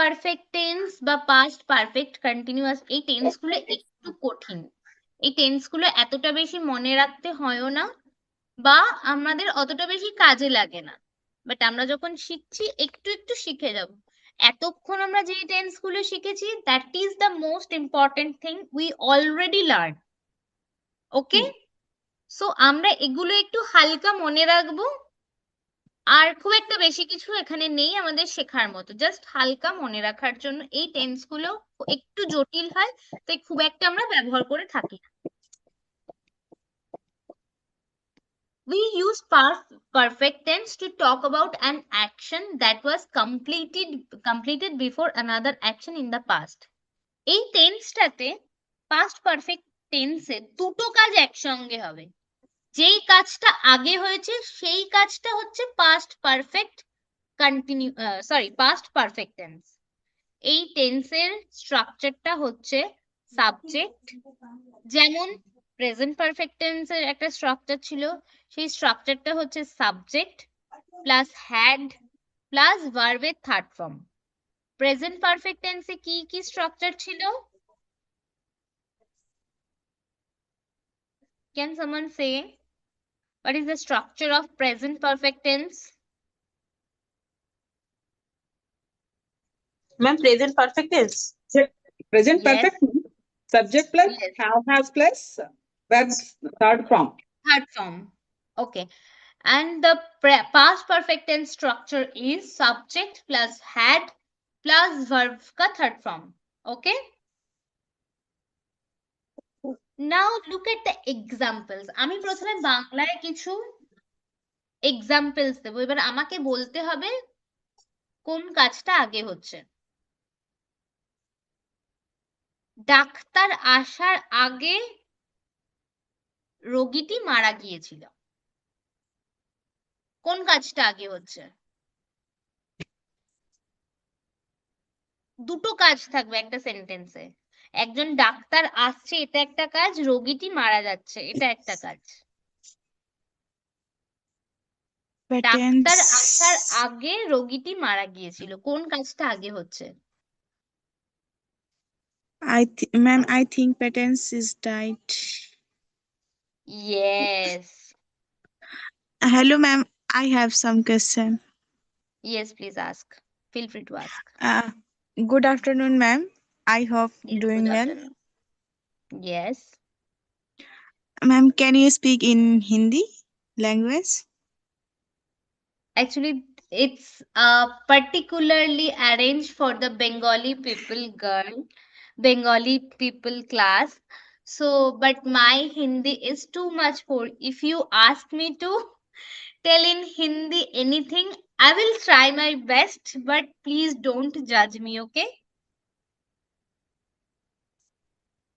Perfect tense বা past perfect continuous এই টেন্সগুলো একটু কঠিন। এই টেন্সগুলো এতটা বেশি মনে রাখতে হয়ও না বা আমাদের অতটা বেশি কাজে লাগে না। বাট আমরা যখন শিখছি একটু একটু শিখে যাব। এতক্ষণ আমরা যে টেন্সগুলো শিখেছি that is the most important thing we already learn okay so আমরা এগুলো একটু হালকা মনে রাখব। আর খুব একটা বেশি কিছু এখানে নেই আমাদের শেখার মতো। জাস্ট হালকা মনে রাখার জন্য এই টেন্সগুলো একটু জটিল হয়, তাই খুব একটা আমরা ব্যবহার করে থাকি না। We use past perfect tense to talk about an action that was completed completed before another action in the past. এই টেন্সটাতে পাস্ট পারফেক্ট টেন্সে দুটো কাজ একসঙ্গে হবে। যেই কাজটা আগে হয়েছে, সেই কাজটা হচ্ছে past perfect continue sorry past perfect tense এই টেন্সের স্ট্রাকচারটা হচ্ছে সাবজেক্ট যেমন প্রেজেন্ট পারফেক্ট টেন্সের একটা স্ট্রাকচার ছিল, সেই স্ট্রাকচারটা হচ্ছে সাবজেক্ট প্লাস হ্যাড প্লাস ভার্বের থার্ড ফর্ম প্রেজেন্ট পারফেক্ট টেন্সে কি কি স্ট্রাকচার ছিল? Can someone say? What is the structure of present perfect tense? Ma'am, present perfect tense. Present Yes. perfect, subject plus, Yes. have has plus, verbs third form. Third form. Okay. And the pre- past perfect tense structure is subject plus had plus verb ka third form. Okay. Now look at the examples. আমি প্রথমে বাংলায় কিছু examples দেবো। এবার আমাকে বলতে হবে কোন কাজটা আগে হচ্ছে। ডাক্তার আসার আগে রোগীটি মারা গিয়েছিল। কোন কাজটা আগে হচ্ছে? দুটো কাজ থাকবে একটা সেন্টেন্সে একজন ডাক্তার আসছে এটা একটা কাজ রোগীটি মারা যাচ্ছে এটা একটা কাজ। ডাক্তার আসার আগে রোগীটি মারা গিয়েছিল। কোন কাজটা আগে হচ্ছে? I ma'am I think patients is died yes hello ma'am I have some question yes please ask feel free to good afternoon ma'am I hope doing well. Yes. Ma'am, can you speak in Hindi language? Actually, it's uh, particularly arranged for the Bengali people girl, Bengali people class. So, but my Hindi is too much for. If you ask me to tell in Hindi anything, I will try my best, but please don't judge me, okay?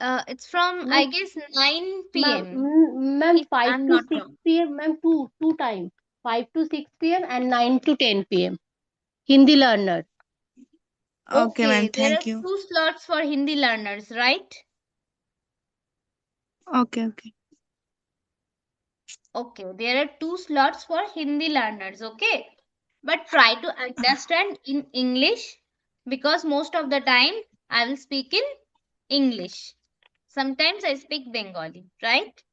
Uh, it's from I guess nine p.m. Ma'am, five to six p.m. Ma'am, two two times, Five to six p.m. and nine to ten p.m. Hindi learner. Okay, okay ma'am. Thank there you. Are two slots for Hindi learners, right? Okay. Okay. Okay, there are two slots for Hindi learners, okay? But try to understand in English because most of the time I will speak in English. Sometimes I speak Bengali, right?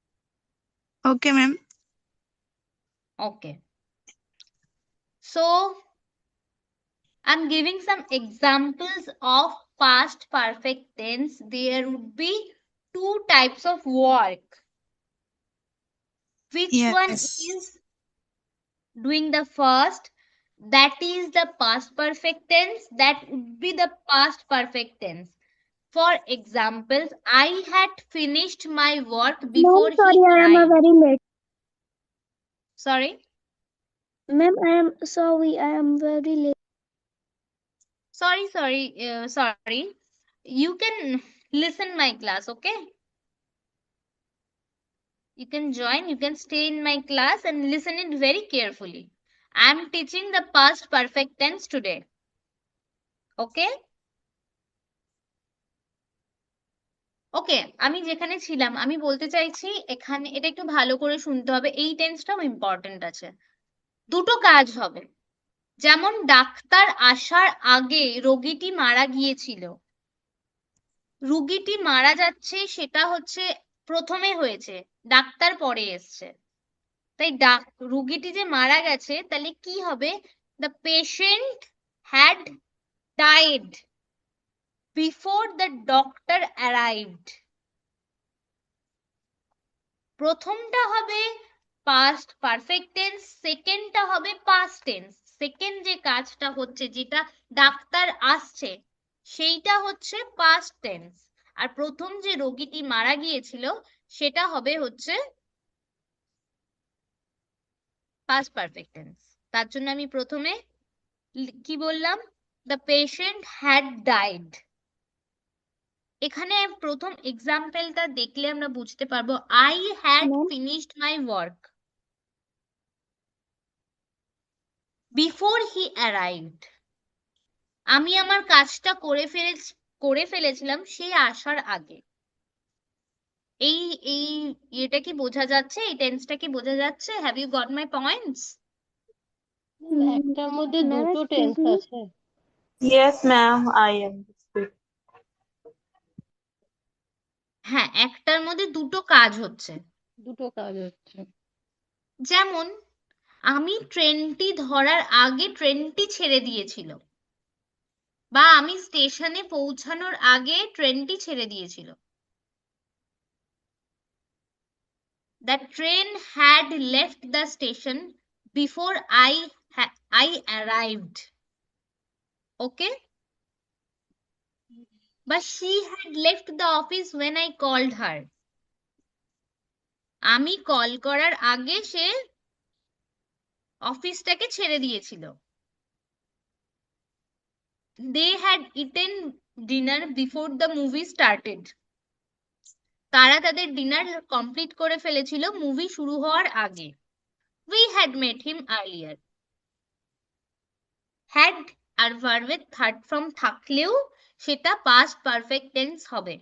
Okay, ma'am. Okay. So I'm giving some examples of past perfect tense. There would be two types of work. Which one is doing the first? That is the past perfect tense. That would be the past perfect tense. For examples, I had finished my work before Ma'am, sorry, I am a very late. Sorry. Ma'am, I am sorry, I am very late. Sorry, sorry, uh, sorry. you can listen my class, okay? You can join, you can stay in my class and listen it very carefully. I am teaching the past perfect tense today. Okay? Okay আমি যেখানে ছিলাম, আমি বলতে চাইছি এখানে, এটা একটু ভালো করে শুনতে হবে, এই টেন্সটাও ইম্পর্টেন্ট আছে। দুটো কাজ হবে। যেমন ডাক্তার আসার আগে রোগীটি মারা গিয়েছিল। রুগীটি মারা যাচ্ছে, সেটা হচ্ছে প্রথমে হয়েছে, ডাক্তার পরে এসছে। তাই ডাক রুগীটি যে মারা গেছে, তাহলে কি হবে? The patient had died before the doctor arrived প্রথমটা হবে পাস্ট পারফেক্ট টেন্স সেকেন্ডটা হবে পাস্ট টেন্স সেকেন্ড যে কাজটা হচ্ছে, যেটা ডাক্তার আসছে, সেইটা হচ্ছে পাস্ট টেন্স আর প্রথম যে রোগীটি মারা গিয়েছিল, সেটা হবে হচ্ছে পাস্ট পারফেক্ট টেন্স তার জন্য আমি প্রথমে কি বললাম? দ্য পেশেন্ট হ্যাড ডাইড এখানে প্রথম এক্সাম্পলটা দেখলে আমরা বুঝতে পারব I had finished my work before he arrived আমি আমার কাজটা করে ফেলে করে ফেলেছিলাম সে আসার আগে। এই এই এটা কি বোঝা যাচ্ছে? এই টেন্সটা কি বোঝা যাচ্ছে? Have you got my points একটার মধ্যে দুটো টেন্স আছে। Yes, ma'am, I understood. হ্যাঁ একটার মধ্যে দুটো কাজ হচ্ছে। দুটো কাজ হচ্ছে। যেমন আমি ট্রেনটি ধরার আগে ট্রেনটি ছেড়ে দিয়েছিল বা আমি স্টেশনে পৌঁছানোর আগে ট্রেনটি ছেড়ে দিয়েছিল। The train had left the station before I I I arrived. But she had left the office when I called her. আমি কল করার আগে সে অফিসটাকে ছেড়ে দিয়েছিল। They had eaten dinner before the movie started তারা তাদের ডিনার কমপ্লিট করে ফেলেছিল মুভি শুরু হওয়ার আগে। We had met him earlier had আর ভার্বের থার্ড ফর্ম থাকলেও সেটা পাস্ট পারফেক্ট টেন্স হবে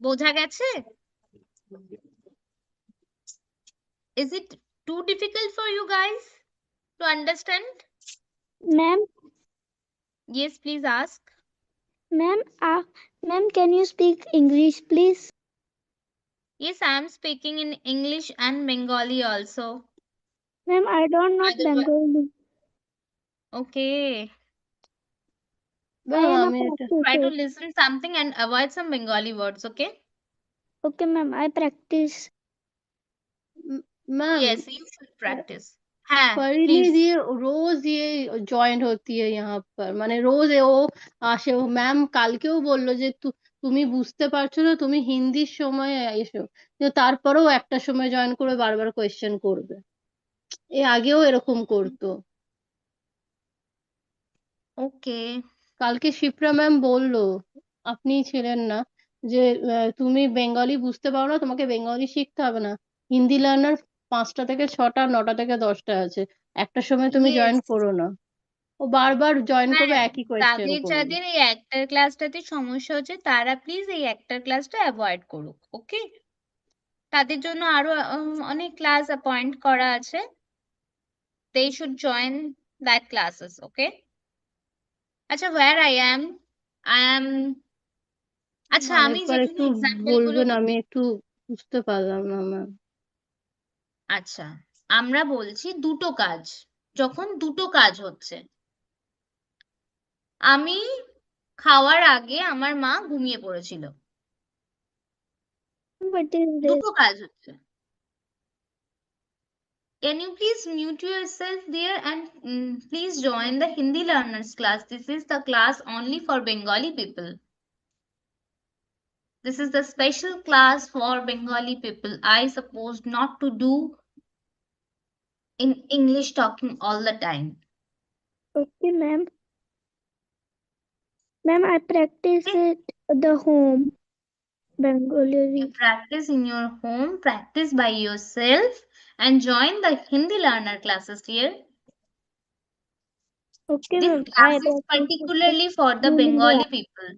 বোঝা গেছে is it too difficult for you guys to understand Ma'am, yes please ask ma'am, uh, ma'am, can you speak English, please? Yes, I am speaking in English and Bengali also. Ma'am, I don't know Otherwise- Bengali. Okay. I ma'am am a আমি এটা Try to practicer. listen something and avoid some Bengali words, okay? Okay, ma'am, I practice. Ma'am Yes, you should practice. হ্যাঁ, Faridi please. ये रोज ये joint होती है यहाँ पर মানে রোজ এ ও আসে ও ম্যাম কালকেও বললো যে তু- তুমি বুঝতে পারছো না তুমি হিন্দির সময় এসো কিন্তু তারপরেও একটা সময় জয়েন করে বারবার কোয়েশ্চেন করবে এ আগেও এরকম করতো Okay. কালকে শিপ্রা ম্যাম বলল আপনি ছিলেন না যে তুমি বেঙ্গলি বুঝতে পারো না তোমাকে বেঙ্গলি শিখতে হবে না। হিন্দি লার্নার পাঁচটা থেকে ছটা নটা থেকে দশটা আছে। একটা সময় তুমি জয়েন করো না। ও বারবার জয়েন করবে হ্যাঁ, একই কোয়েশ্চেন করবে। যাদের এই একটার ক্লাসটাতে সমস্যা হচ্ছে তারা প্লিজ এই একটার ক্লাসটা অ্যাভয়েড করুক ওকে তাদের জন্য আরও অনেক ক্লাস অ্যাপয়েন্ট করা আছে। They should join that classes okay? আচ্ছা where I am? I am আচ্ছা আমি আরেকবার যেখানে একটু এক্সাম্পলগুলো বলবেন আমি একটু বুঝতে পারলাম না ম্যাম আচ্ছা আমরা বলছি দুটো কাজ যখন দুটো কাজ হচ্ছে। আমি খাওয়ার আগে আমার মা ঘুমিয়ে পড়েছিল? দুটো কাজ হচ্ছে। Can you please mute yourself there and mm, please join the Hindi learners class. This is the class only for Bengali people. This is the special class for Bengali people. I supposed not to do in English talking all the time. Okay, ma'am. Ma'am, I practice Okay. it The home. Bengali. You practice in your home, practice by yourself, and join the Hindi learner classes here. Okay, This class is particularly for the Bengali people.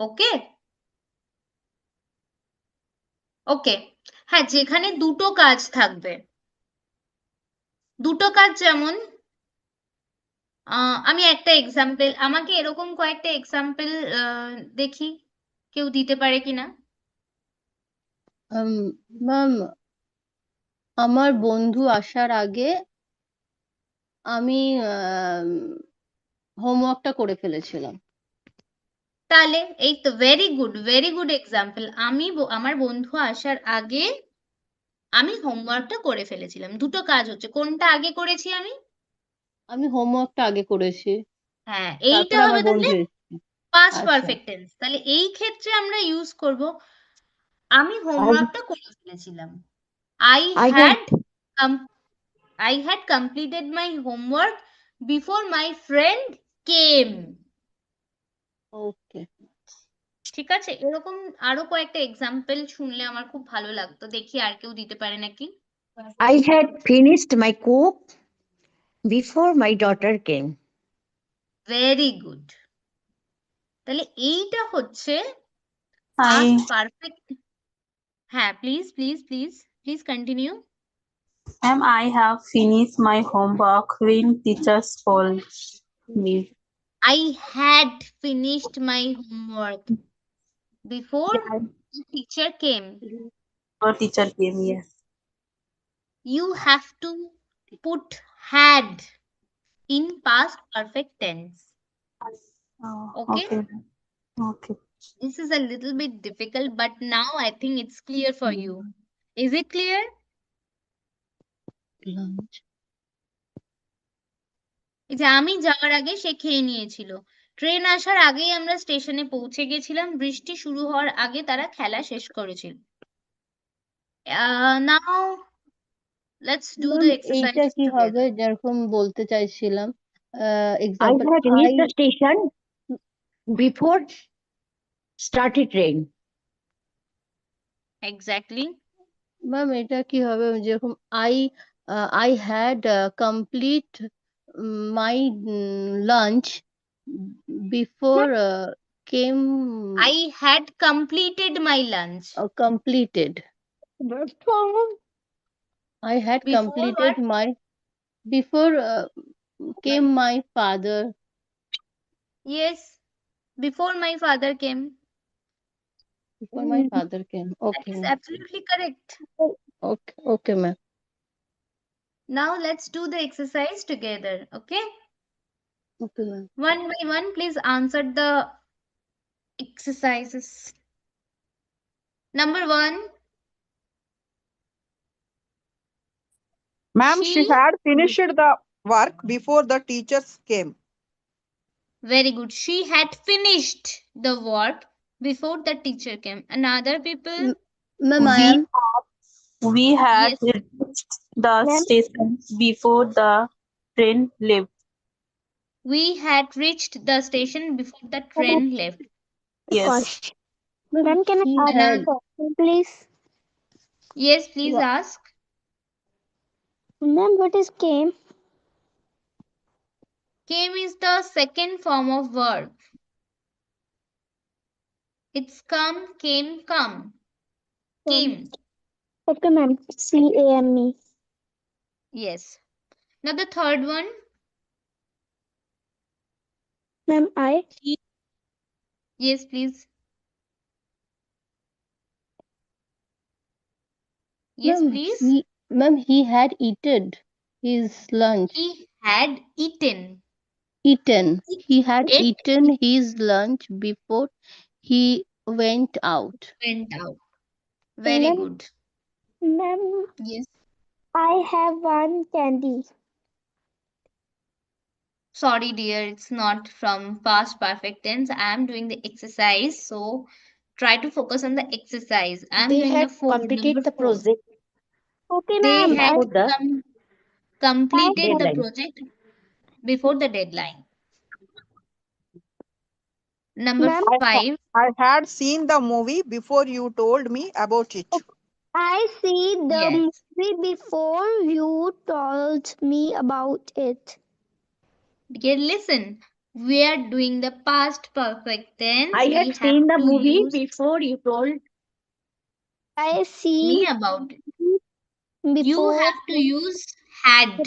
Okay? ওকে হ্যাঁ যেখানে দুটো কাজ থাকবে দুটো কাজ যেমন আহ, আমি একটা এক্সাম্পল আমাকে এরকম কয়েকটা এক্সাম্পল দেখি কেউ দিতে পারে কিনা ম্যাম আমার বন্ধু আসার আগে আমি হোমওয়ার্কটা করে ফেলেছিলাম। তাহলে এই তো very good very good example আমি আমার বন্ধু আসার আগে আমি হোমওয়ার্কটা করে ফেলেছিলাম। দুটো কাজ হচ্ছে কোনটা আগে করেছি আমি? আমি হোমওয়ার্কটা আগে করেছি। হ্যাঁ এইটা হবে তাহলে। পাস্ট। পারফেক্ট টেন্স তাহলে এই ক্ষেত্রে আমরা ইউজ করব আমি হোমওয়ার্কটা করে ফেলেছিলাম। I I had I had completed my homework before my friend came okay ঠিক আছে? এরকম আরও কয়েকটা এক্সাম্পল শুনলে আমার খুব ভালো লাগতো। দেখি আর কেউ দিতে পারে নাকি? I had finished my cook before my daughter came. Very good তাহলে এইটা হচ্ছে পারফেক্ট হ্যাঁ please please please Please continue. Ma'am, I have finished my homework when teachers called me. I had finished my homework before yeah. the teacher came. Before teacher came, yes. You have to put had in past perfect tense. Oh, okay? okay? Okay. This is a little bit difficult, but now I think it's clear for you. Is it clear? এই যে আমি যাওয়ার আগে সে খেয়ে নিয়েছিল। Train আসার আগেই আমরা স্টেশনে পৌঁছে গেছিলাম। বৃষ্টি শুরু হওয়ার আগে তারা খেলা শেষ করেছিল। Now let's do the exercise এইটা কি হবে? যেরকম বলতে চাইছিলাম I example reached the station before started train. Exactly ma'am এটা কি হবে যেরকম I I had complete my lunch before came I had completed my lunch. completed I had Before completed what? my before uh, came my father Yes, before my father came. before my mm-hmm. father came okay That's absolutely correct. okay okay ma'am Now let's do the exercise together. Okay? okay ma'am One by one, please answer the exercises. Number one, Ma'am, she She- had finished the work before the teachers came. very good. She had finished the work before the teacher came. Another people. Ma'am, We am we had Yes. reached the station before the train left. we had reached the station before the train left. Yes. Ma'am, can I ask a question, please? Yes, please Wha- ask. Ma'am, what is came? Came is the second form of verb. It's come, came, come. Hmm. Came. Okay, ma'am. C A M E. Yes. Now the third one. Ma'am, I. Yes, please. Yes, ma'am, please. he ma'am he had eaten his lunch He had eaten. eaten he had Ate. eaten his lunch before he went out Went out. Very Ma'am. good. Ma'am, Yes. I have one candy. Sorry, dear, it's not from past perfect tense. I am doing the exercise, so try to focus on the exercise. I am They doing had the four, completed number the four. project Okay, They ma'am. had before the com- completed the deadline. project before the deadline. Number five. I had seen the movie before you told me about it. Oh, I see the Yes. movie before you told me about it. Okay, listen. We are doing the past perfect tense. I had have seen the movie use before you told I me see about it. before You have to use had.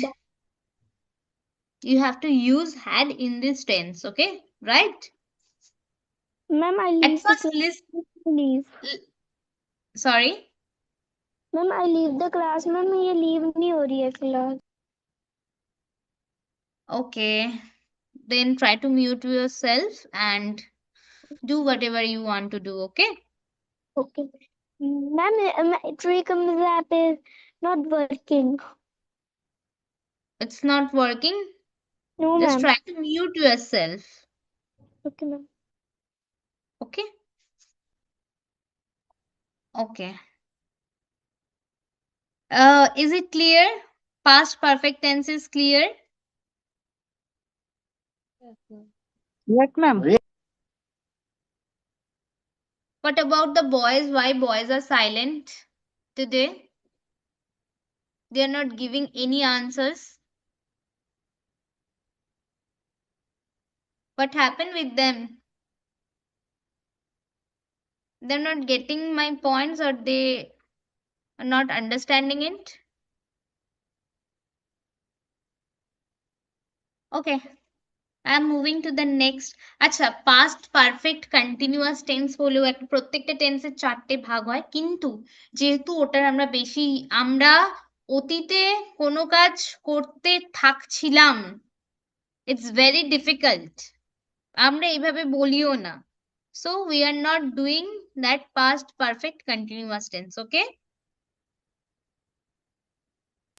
You have to use had in this tense, okay? Right? Ma'am, I At leave the first, class. listen. Leave. Sorry. Ma'am, I leave the class. Ma'am, ये leave नहीं हो रही है class. Okay. Then try to mute yourself and do whatever you want to do, okay? Okay. Ma'am, uh, my Trichom's app is not working. It's not working. No, Just ma'am. try to mute yourself, Okay, ma'am. okay? Okay. Uh, is it clear? Past perfect tense is clear? Yes, ma'am. What about the boys? Why boys are silent today? They are not giving any answers. What happened with them? They're not getting my points or they are not understanding it. Okay. I'm moving to the next. আচ্ছা past perfect continuous tense বলেও একটা প্রত্যেকটা টেন্সের চারটে ভাগ হয় কিন্তু যেহেতু ওটার আমরা বেশি আমরা অতীতে কোনো কাজ করতে থাকছিলাম ইটস ভেরি ডিফিকাল্ট আমরা এইভাবে বলিও না so we are not doing that past perfect continuous tense okay?